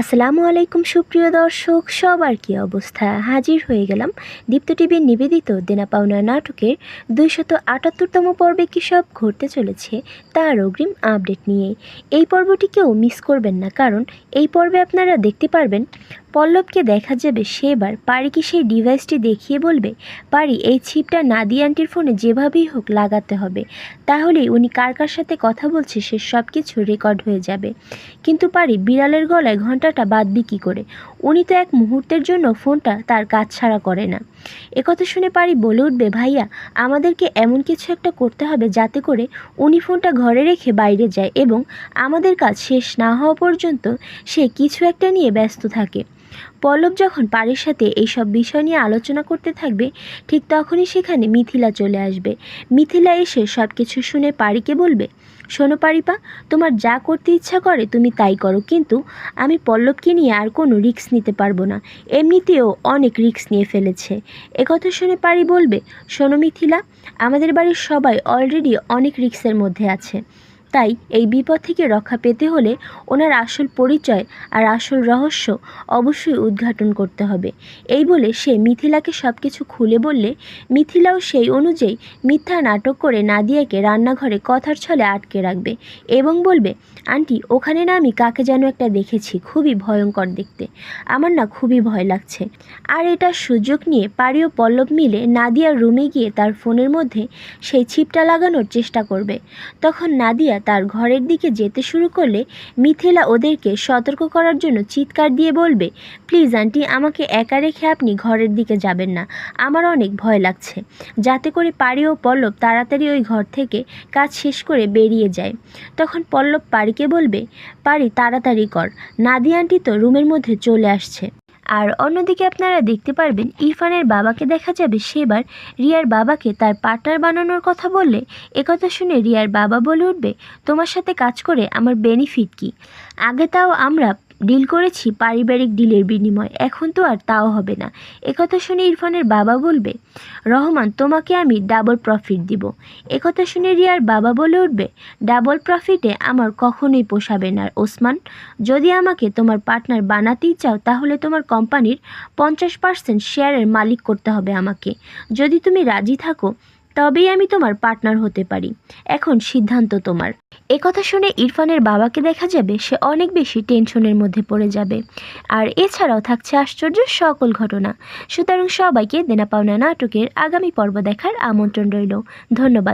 আসসালামু আলাইকুম সুপ্রিয় দর্শক, সবার কী অবস্থা? হাজির হয়ে গেলাম দীপ্ত টিভির নিবেদিত দেনা পাওনা নাটকের দুইশত আটাত্তরতম পর্বে কী সব ঘটতে চলেছে তার অগ্রিম আপডেট নিয়ে। এই পর্বটিকেও মিস করবেন না, কারণ এই পর্বে আপনারা দেখতে পারবেন পল্লবকে দেখা যাবে সেবার পারি কি সেই ডিভাইসটি দেখিয়ে বলবে, পারি, এই ছিপটা নাদি আন্টির ফোনে যেভাবেই হোক লাগাতে হবে। তাহলেই উনি কার কার সাথে কথা বলছে সে সব কিছু রেকর্ড হয়ে যাবে। কিন্তু পারি, বিড়ালের গলায় ঘন্টাটা বাদবি কী করে? উনি তো এক মুহূর্তের জন্য ফোনটা তার কাজ ছাড়া করে না। একথা শুনে পারি বলে উঠবে, ভাইয়া, আমাদেরকে এমন কিছু একটা করতে হবে যাতে করে উনি ফোনটা ঘরে রেখে বাইরে যায় এবং আমাদের কাজ শেষ না হওয়া পর্যন্ত সে কিছু একটা নিয়ে ব্যস্ত থাকে। পল্লব যখন পারির সাথে এইসব বিষয় নিয়ে আলোচনা করতে থাকবে, ঠিক তখনই সেখানে মিথিলা চলে আসবে। মিথিলা এসে সব কিছু শুনে পারিকে বলবে, শোনো পারিপা, তোমার যা করতে ইচ্ছা করে তুমি তাই করো, কিন্তু আমি পল্লবকে নিয়ে আর কোনো রিক্স নিতে পারব না। এমনিতেও অনেক রিক্স নিয়ে ফেলেছে। একথা শুনে পারি বলবে, শোনো মিথিলা, আমাদের বাড়ির সবাই অলরেডি অনেক রিক্সের মধ্যে আছে। তাই এই বিপদ থেকে রক্ষা পেতে হলে ওনার আসল পরিচয় আর আসল রহস্য অবশ্যই উদ্ঘাটন করতে হবে। এই বলে সে মিথিলাকে সব কিছু খুলে বললে, মিথিলাও সেই অনুযায়ী মিথ্যা নাটক করে নাদিয়াকে রান্নাঘরে কথার ছলে আটকে রাখবে এবং বলবে আন্টি, ওখানে না আমি কাকে যেন একটা দেখেছি, খুবই ভয়ঙ্কর দেখতে। আমার না খুবই ভয় লাগছে। আর এটা সুযোগ নিয়ে পারি ও পল্লব মিলে নাদিয়ার রুমে গিয়ে তার ফোনের মধ্যে সেই ছিপটা লাগানোর চেষ্টা করবে। তখন নাদিয়া তার ঘরের দিকে যেতে শুরু করলে মিথিলা ওদেরকে সতর্ক করার জন্য চিৎকার দিয়ে বলবে, প্লিজ আন্টি, আমাকে একা রেখে আপনি ঘরের দিকে যাবেন না। আমার অনেক ভয় লাগছে। যাতে করে পারি ও পল্লব তাড়াতাড়ি ওই ঘর থেকে কাজ শেষ করে বেরিয়ে যায়। তখন পল্লব পারিকে বলবে, পারি, তাড়াতাড়ি কর। নাদি আন্টি তো রুমের মধ্যে চলে আসছে। আর অন্যদিকে আপনারা দেখতে পারবেন, ইরফানের বাবাকে দেখা যাবে সেবার রিয়ার বাবাকে তার পার্টনার বানানোর কথা বললে। একথা শুনে রিয়ার বাবা বলে উঠবে, তোমার সাথে কাজ করে আমার বেনিফিট কি? আগে তাও আমরা ডিল করেছি পারিবারিক ডিলের বিনিময়। এখন তো আর তাও হবে না। একথা শুনে ইরফানের বাবা বলবে, রহমান, তোমাকে আমি ডাবল প্রফিট দিব। একথা শুনে রিয়ার বাবা বলে উঠবে ডাবল প্রফিটে আমার কখনোই পোষাবে না ওসমান। যদি আমাকে তোমার পার্টনার বানাতেই চাও, তাহলে তোমার কোম্পানির পঞ্চাশ পার্সেন্ট শেয়ারের মালিক করতে হবে আমাকে। যদি তুমি রাজি থাকো তবেই আমি তোমার পার্টনার হতে পারি। এখন সিদ্ধান্ত তোমার। একথা শুনে ইরফানের বাবাকে দেখা যাবে সে অনেক বেশি টেনশনের মধ্যে পড়ে যাবে। আর এছাড়াও থাকছে আশ্চর্য সকল ঘটনা। সুতরাং সবাইকে দেনা পাওনা নাটকের আগামী পর্ব দেখার আমন্ত্রণ রইল। ধন্যবাদ।